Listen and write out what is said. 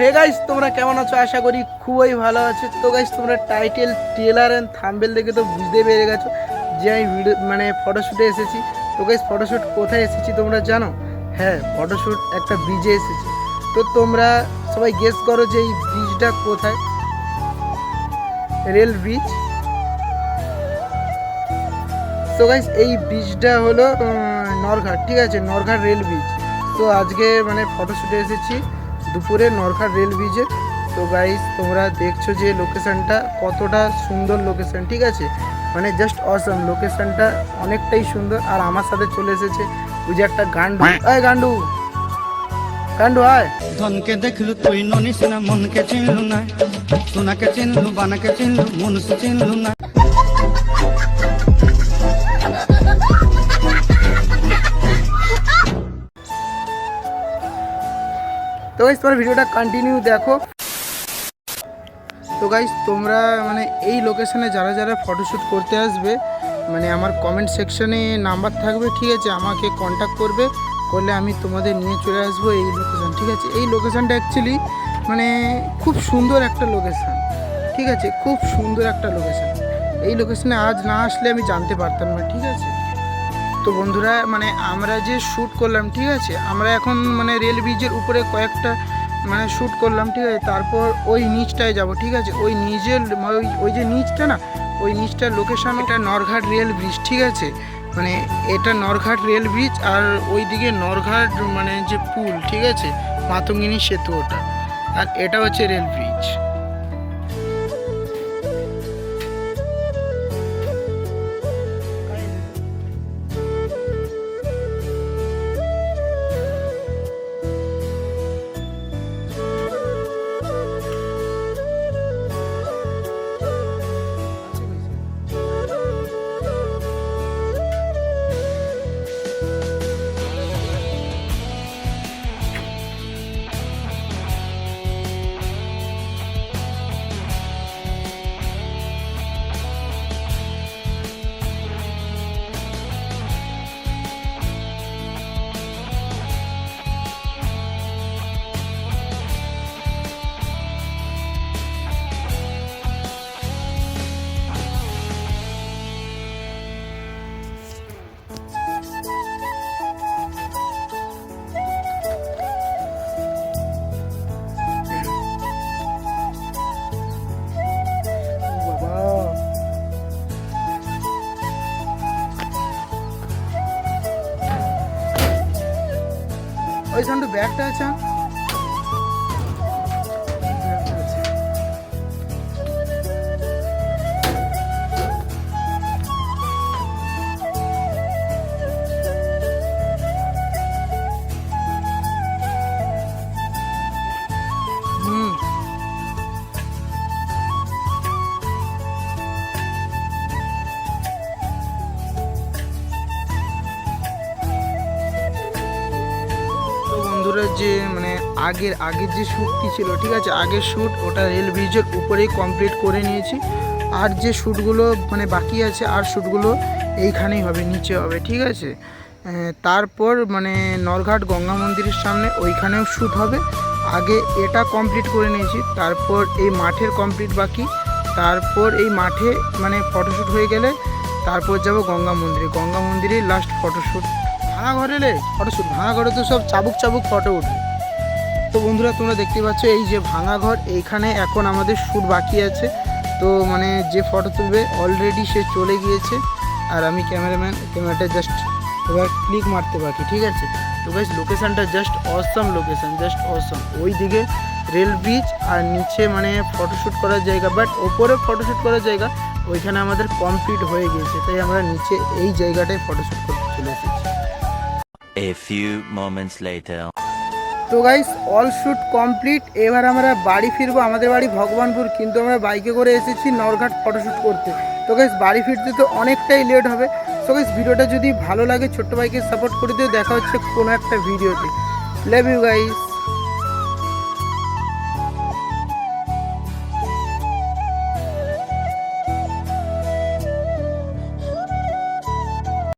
Hey guys তোমরা কেমন আছো? আশা করি খুবই ভালো আছো। তো গাইস তোমরা টাইটেল ট্রেলার অ্যান্ড থাম্বেল দেখে তো বুঝতে পেরে গেছো যে আমি ভিডিও মানে ফটোশ্যুটে এসেছি। তো গাইস ফটোশ্যুট কোথায় এসেছি তোমরা জানো? হ্যাঁ ফটোশ্যুট একটা ব্রিজে এসেছি। তো তোমরা সবাই গেস করো যে এই ব্রিজটা কোথায়? রেল ব্রিজ তো গাইস এই ব্রিজটা হলো নরঘাট, ঠিক আছে? নরঘাট রেল ব্রিজ তো আজকে মানে ফটোশ্যুটে এসেছি। দুপুরে নরঘাট রেল ব্রিজে। তো গাইস তোমরা দেখছ যে লোকেশনটা কতটা সুন্দর লোকেশন ঠিক আছে? মানে জাস্ট অসম লোকেশনটা অনেকটাই সুন্দর। আর আমার সাথে চলে এসেছে ওই যে একটা গান্ডু। এই গান্ডু! গান্ডু, আয়! ধনকে দেখলু তুই ননিস না মনকে চিনলু না। সোনাকে চিনলু, বানাকে চিনলু মনুষ চিনলু না। তো গাইস তোমার ভিডিওটা কন্টিনিউ দেখো। তো গাইস তোমরা মানে এই লোকেশনে যারা যারা ফটোশ্যুট করতে আসবে মানে আমার কমেন্ট সেকশনে নাম্বার থাকবে, ঠিক আছে? আমাকে কন্ট্যাক্ট করবে, করলে আমি তোমাদের নিয়ে চলে আসব এই লোকেশান ঠিক আছে? এই লোকেশানটা অ্যাকচুয়ালি মানে খুব সুন্দর একটা লোকেশান ঠিক আছে? খুব সুন্দর একটা লোকেশান এই লোকেশানে আজ না আসলে আমি জানতে পারতাম না, ঠিক আছে? তো বন্ধুরা মানে আমরা যে শ্যুট করলাম, ঠিক আছে? আমরা এখন মানে রেল ব্রিজের উপরে কয়েকটা মানে শ্যুট করলাম, ঠিক আছে? তারপর ওই নিচটায় যাব, ঠিক আছে? ওই নিচের ওই ওই যে নিচটা না, ওই নিচটার লোকেশন এটা নরঘাট রেল ব্রিজ ঠিক আছে? মানে এটা নরঘাট রেল ব্রিজ আর ওইদিকে নরঘাট মানে যে পুল, ঠিক আছে? মাতঙ্গিনী সেতু ওটা। আর এটা হচ্ছে রেল ব্রিজ ওই সামনে ব্যাগটা আছে বন্ধুরা যে মানে আগের আগের যে শ্যুটটি ছিল, ঠিক আছে? আগের শ্যুট ওটা রেল ব্রিজের উপরেই কমপ্লিট করে নিয়েছি। আর যে শ্যুটগুলো মানে বাকি আছে, আর শ্যুটগুলো এইখানেই হবে, নিচে হবে, ঠিক আছে? তারপর মানে নরঘাট গঙ্গা মন্দিরের সামনে ওইখানেও শ্যুট হবে। আগে এটা কমপ্লিট করে নিয়েছি, তারপর এই মাঠের কমপ্লিট বাকি। তারপর এই মাঠে মানে ফটোশ্যুট হয়ে গেলে, তারপর যাব গঙ্গা মন্দিরে। গঙ্গা মন্দিরে লাস্ট ফটোশ্যুট ভাঙা ঘরে এলে ফটোশ্যুট ভাঙা ঘরে তো সব চাবুক চাবুক ফটো উঠবে তো বন্ধুরা, তোমরা দেখতে পাচ্ছ, এই যে ভাঙা ঘর এইখানে এখন আমাদের শ্যুট বাকি আছে। তো মানে যে ফটো তুলবে অলরেডি সে চলে গিয়েছে। আর আমি ক্যামেরাম্যান, ক্যামেরাটা জাস্ট এবার ক্লিক মারতে বাকি, ঠিক আছে? তো গাইস লোকেশানটা just Assam location just Assam ওই দিকে রেল ব্রিজ আর নিচে মানে ফটোশ্যুট করার জায়গা বাট ওপরে ফটোশ্যুট করার জায়গা, ওইখানে আমাদের কমপ্লিট হয়ে গিয়েছে। তাই আমরা নিচে এই জায়গাটায় ফটোশ্যুট করতে চলে এসেছি। A few moments later. তো গাইস অল শুট কমপ্লিট এবার আমরা বাড়ি ফিরবো আমাদের বাড়ি ভগবানপুর, কিন্তু আমরা বাইকে করে এসেছি নরঘাট ফটোশ্যুট করতে। তো গাইস বাড়ি ফিরতে তো অনেকটাই লেট হবে। তো গাইস ভিডিওটা যদি ভালো লাগে, ছোট্ট ভাইকে সাপোর্ট করে দিও। দেখা হচ্ছে কোনো একটা ভিডিওতে লাভ ইউ গাইস